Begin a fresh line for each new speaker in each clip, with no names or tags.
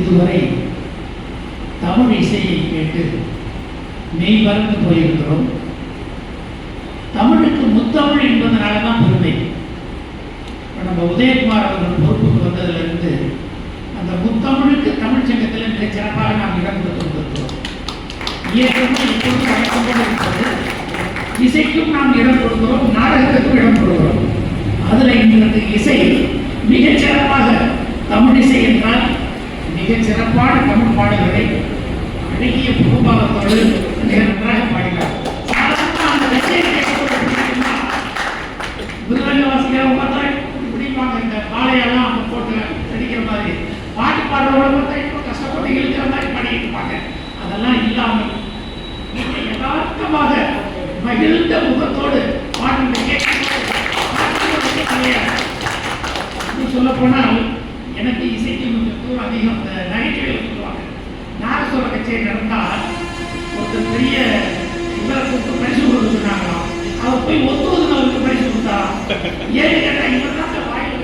இதுவரை தமிழ் இசையை கேட்டு மெய் மறந்து போயிருக்கிறோம். தமிழுக்கு முத்தமிழ் என்பதனால தான் பெருமை நம்ம உதயகுமார் அவர்கள் பொறுப்புக்கு வந்ததிலிருந்து அந்த முத்தமிழுக்கு தமிழ் சங்கத்தில் மிகச் சிறப்பாக நாம் இடம் கொடுத்து வந்திருக்கிறோம் இயக்கமும் இப்பொழுது இசைக்கும் நாம் இடம் கொடுக்கிறோம் நாடகத்துக்கும் இடம் கொடுக்கிறோம். அதில் இன்றைக்கு இசை மிகச் சிறப்பாக தமிழ் இசை என்றால் மிகச் சிறப்பான தமிழ் பாடல்களை அழகிய குடும்பத்தோடு மிக நன்றாக பாடினார். சாதாரணமா அந்த பார்த்தா பிடிப்பாங்க இந்த பாலையெல்லாம் அவங்க போட்டு அடிக்கிற மாதிரி. பாட்டு பாடுறவங்க பார்த்தா இப்போ கஷ்டப்பட்டு இழுக்கிற மாதிரி பாடிட்டு இருப்பாங்க. அதெல்லாம் இல்லாமல் யதார்த்தமாக மகிழ்ந்த முகத்தோடு பாட்டு கேட்க சொல்ல போனால் எனக்கு இசைக்கு கொஞ்சம் தூரம் அதிகம் இந்த நகைச்சுவையில் சொல்லுவாங்க நாகஸ்வர நடந்தால் ஒருத்தர் பெரிய இவரை கூப்பிட்டு பரிசு கொடுக்க சொன்னாங்களாம் அவர் போய் ஒத்துவது அவருக்கு பரிசு கொடுத்தா? ஏன்னு கேட்டா இவர் தான் வாயில்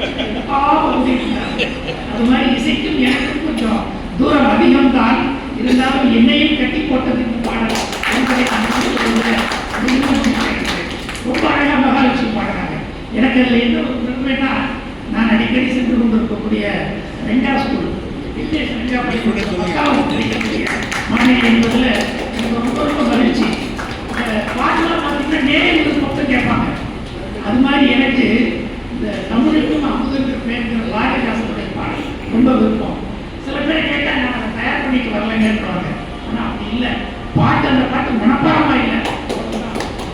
அது மாதிரி இசைக்கும் எனக்கும் கொஞ்சம் தூரம் அதிகம் தான் இருந்தாலும் என்னையும் கட்டி போட்டதுக்கு பாடல். என்பதை ரொம்ப அழகாக மகாலட்சுமி பாடுறாங்க. எனக்கு அதில் என்ன ஒரு நான் அடிக்கடி சென்று கொண்டிருக்கக்கூடிய ரெண்டா ஸ்கூல். வில்லேஜ் ரெண்டா பள்ளிக்கூடத்தில் பத்தாம் படிக்கக்கூடிய மாநிலம் என்பதில் எனக்கு ரொம்ப ரொம்ப மகிழ்ச்சி இந்த பாட்டெல்லாம் பார்த்தீங்கன்னா நேரில் மொத்தம் கேட்பாங்க அது மாதிரி எனக்கு இந்த தமிழுக்கும் அமுதங்கிற பேருங்கிற பாரதிதாசனுடைய பாடல் ரொம்ப விருப்பம் சில பேர் கேட்டால் நான் அதை தயார் பண்ணிட்டு வரலைங்கன்றாங்க ஆனால் அப்படி இல்லை பாட்டு அந்த பாட்டு மனப்பாடமா இல்லை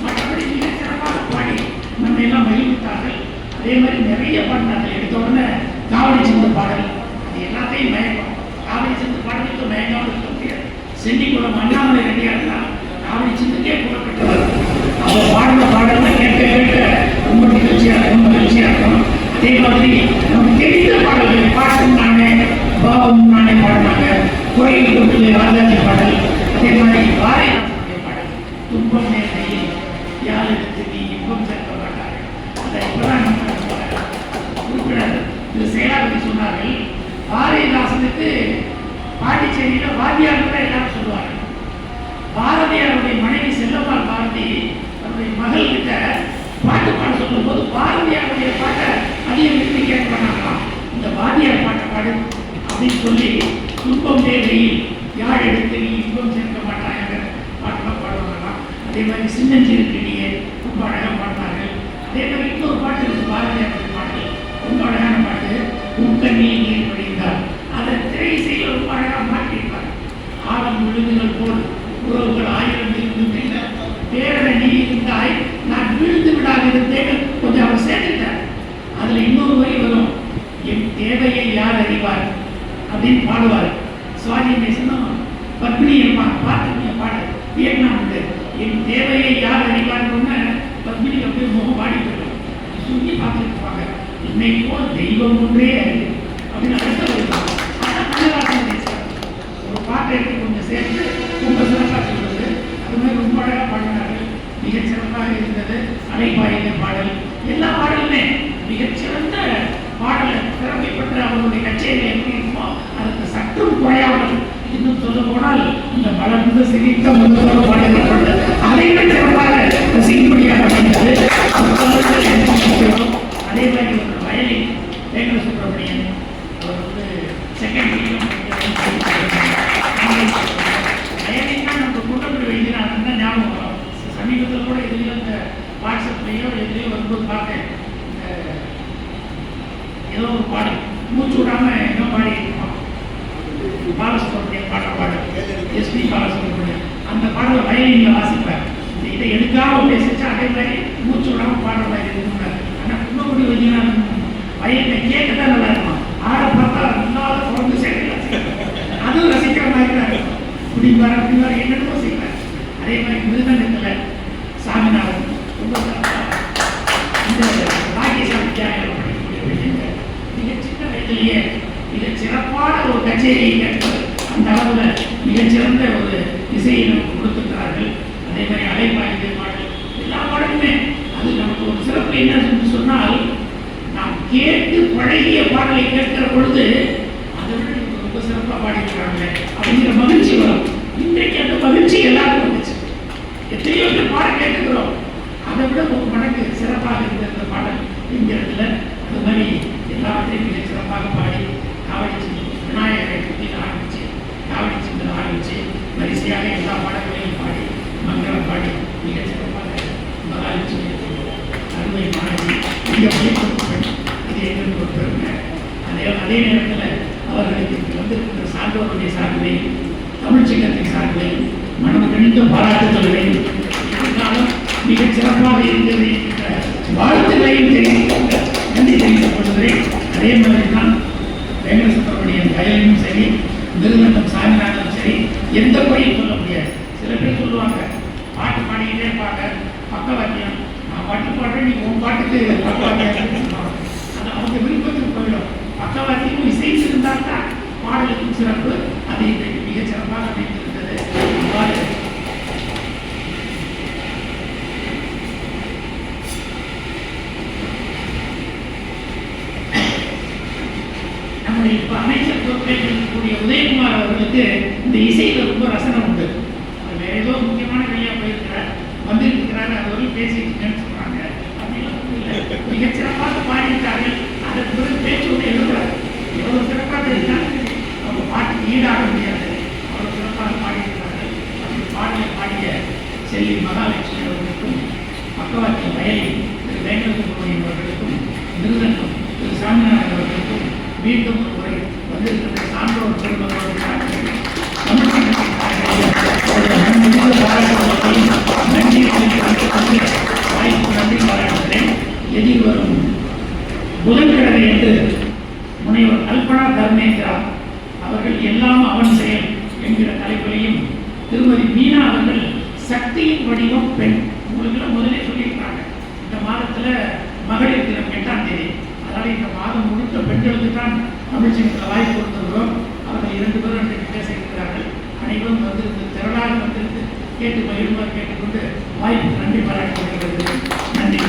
மற்றபடி மிக சிறப்பாக பாடி நம்ம எல்லாம் மகிழ்வித்தார்கள் அதே மாதிரி நிறைய பாடினார்கள் எடுத்த உடனே காவடி சிந்து பாடல். எல்லாத்தையும் மயக்கம் காவடி சிந்து பாடலுக்கு மயங்காமல் இருக்க முடியாது. செண்டிக்குளம் அண்ணாமலை பாண்டிச்சேரியில கூட எல்லாரும் சொல்லுவாங்க. பாரதியாருடைய மனைவி செல்லம்மாள் பாரதி தன்னுடைய மகள் கிட்ட பாட்டு பாட சொல்லும்போது பாரதியாருடைய பாட்டை அதிகம் விரும்பி கேட்க பண்ணாங்களாம் இந்த பாரதியார் பாட்டை பாடு அப்படின்னு சொல்லி துன்பம் தேவையில் யார் எடுத்து நீ இன்பம் சேர்க்க மாட்டாங்க பாட்டெல்லாம் பாடுவாங்களாம் அதே மாதிரி சின்னஞ்சிறு கிளியே ரொம்ப அழகாக பாடினார்கள் அதே மாதிரி இன்னொரு பாட்டு இருக்கு பாரதியாருடைய பாட்டு. ரொம்ப அழகான பாட்டு. உட்கண்ணி நீர் படிந்தார் அதை திரை செய்ய ரொம்ப அழகாக மாற்றிருப்பார் ஆழம் விழுதுகள் போல் உறவுகள் ஆயிரம் இருந்து பேரனை நீ இருந்தாய் நான் விழுந்து விடாது இருந்தேன் கொஞ்சம் அவர் சேர்த்துட்டார் அதுல இன்னொரு வரி வரும். என் தேவையை யார் அறிவார்? அப்படின்னு பாடுவார். சுவாமி நேசனும் பத்மினி அம்மா பார்த்துருக்கீங்க பாடு. வியட்நாம் உண்டு என் தேவையை யார் அறிவார்னு பத்மினி அப்படியே முகம் பாடி போயிடும். சுற்றி பார்த்துட்டு இருப்பாங்க. என்னை போல் தெய்வம் ஒன்றே திறமை பெற்ற அவருடைய கச்சேரி எப்படி இருக்குமோ அதுக்கு சற்றும் குறையாமல் இன்னும் சொல்ல போனால் இந்த வளர்ந்து சிரித்த முதல்வர் பாடல்கள் அதை விட சிறப்பாக ரசிக்கும்படியாக அமைந்தது அதே மாதிரி ஒரு வயலின் வேங்கட சுப்பிரமணியன் அவர் வந்து செகண்ட் வயலின்னா நம்ம குண்டபுரி வைத்தியநாதன் தான் ஞாபகம் வரும். சமீபத்தில் கூட இதுலேயும் இந்த வாட்ஸ்அப்லேயோ எதுலேயோ வரும்போது பார்த்தேன். ஏதோ ஒரு பாடல் மூச்சு விடாம என்ன பாடி இருப்பான் பாலசுப்ரமணியன் பாடுற பாடல் எஸ்பி பாலசுப்ரமணியன் அந்த பாடலை வயலினில் வாசிப்பார். இதை எடுக்காம பேசிச்சா அதே மாதிரி மூச்சு விடாம பாடுற மாதிரி இருக்கும்னாரு ஆனால் குன்னக்குடி வைத்தியநாதன் வயலில் கேட்க தான் நல்லா இருக்கும் ஆட பார்த்தா நல்லா குழந்தை சேர்க்கலாம் அதுவும் ரசிக்கிற மாதிரி தான் இருக்கும் குடிப்பார் அப்படிவார் என்னென்னமோ செய்வார் அதே மாதிரி மிருதங்கத்தில் சாமிநாதன் ரொம்ப சிறப்பா இந்த பாக்கியசாமி தியாகம் படிக்கக்கூடிய பையங்க மிக சின்ன வயதிலேயே மிக சிறப்பான ஒரு கச்சேரியை அந்த அளவில் மிகச்சிறந்த ஒரு இசையை நமக்கு கொடுத்துருக்கிறார்கள். அதே மாதிரி அலைப்பாய்ந்த பாடல் எல்லா பாடலுமே. அது நமக்கு ஒரு சிறப்பு என்ன சொன்னால் நாம் கேட்டு பழகிய பாடலை கேட்கிற பொழுது அதை விட ரொம்ப சிறப்பாக பாடிக்கிறாங்க அப்படிங்கிற மகிழ்ச்சி வரும். இன்றைக்கு அந்த மகிழ்ச்சி எல்லாருக்கும் வந்துச்சு. எத்தனையோ பேர் பாடம் கேட்டுக்கிறோம். அதை விட ஒரு மடங்கு சிறப்பாக இருந்த இந்த பாடல் என்கிறதுல அது மாதிரி எல்லாவற்றையும் மிக சிறப்பாக பாடி காவடி விநாயகரை பற்றி ஆரம்பிச்சு காவடி சிந்து ஆரம்பிச்சு வரிசையாக எல்லா பாடல்களையும் பாடி மங்களம் பாடி மிக சிறப்பாக மகாலட்சுமி அருமை மாணவி மிக இது எங்களுக்கு ஒரு பெருமை அதே அதே நேரத்தில் அவர்களுக்கு வந்திருக்கிற சான்றோருடைய சார்பிலையும் தமிழ் சங்கத்தின் சார்பிலையும் மனம் கணிந்த பாராட்டுதல்களையும் இருந்தாலும் மிகச் சிறப்பாக இருந்தது வாழ்த்துக்களையும் தெரிவிக்கின்ற நன்றி தெரிவித்துக் கொள்கிறேன் அதே மாதிரி தான் சரி மிருதங்கம் சாமிநாதனும் சரி எந்த குறையும் சொல்ல முடியாது. சில பேர் சொல்லுவாங்க பாட்டு பாடிக்கிட்டே இருப்பாங்க பக்கவாக்கியம் நான் பாட்டு பாடுறேன் நீ உன் பாட்டுக்கு பக்கவாக்கியம் சொல்லுவாங்க. அது அவங்க விருப்பத்துக்கு போயிடும். பக்கவாத்தியமும் இசைத்து இருந்தால் தான் பாடலுக்கும் சிறப்பு அது இன்றைக்கு மிகச் சிறப்பாக அமைந்திருந்தது இவ்வாறு நம்முடைய இப்போ அமைச்சர் பொறுப்பில் இருக்கக்கூடிய உதயகுமார் அவர்களுக்கு இந்த இசையில் ரொம்ப ரசனை உண்டு. அவர் வேற ஏதோ முக்கியமான வேலையா போயிருக்கிறார் வந்திருக்கிறார் அது வரையும் பேசிட்டு இருக்கேன்னு சொல்றாங்க. அப்படிலாம் மிகச் சிறப்பாக பாடியிருக்கார்கள் அதை பிறகு பேச்சோடு எழுதுறாரு. எவ்வளோ சிறப்பாக இருந்தாலும் அவங்க பாட்டுக்கு ஈடாக முடியாது. அவ்வளோ சிறப்பாக பாடியிருக்கிறார்கள். அப்படி பாடலை பாடிய செல்வி மகாலட்சுமி அவர்களுக்கும் பக்கவாக்கிய வயலில் திரு வேங்கடசுப்ரமணியன் அவர்களுக்கும் மிருதங்கம் திரு சாமிநாதன் அவர்களுக்கும் மீண்டும் ஒரு வந்திருக்கிற சான்றோர் பெருமக்களோடு நன்றி எதிர்வரும் புதன்கிழமை என்று முனைவர் கல்பனா தர்மேந்திரா அவர்கள் எல்லாம் அவன் செயல் என்கிற தலைப்பிலையும் திருமதி மீனா அவர்கள் சக்தியின் வடிவம் பெண். உங்களுக்கு முதலே சொல்லியிருக்காங்க இந்த மாதத்துல மகளிர் தினம் எட்டாம் தேதி. இந்த மாதம் முழுக்க பெண்களுக்கு தான் தமிழ் சங்கத்தில் வாய்ப்பு கொடுத்துருக்கிறோம் அவர்கள் இரண்டு பேரும் இன்றைக்கு பேச இருக்கிறார்கள். அனைவரும் வந்திருந்து திரளாக வந்திருந்து கேட்டு மகிழ்வாக கேட்டுக்கொண்டு வாய்ப்பு நன்றி பாராட்டப்படுகிறது நன்றி.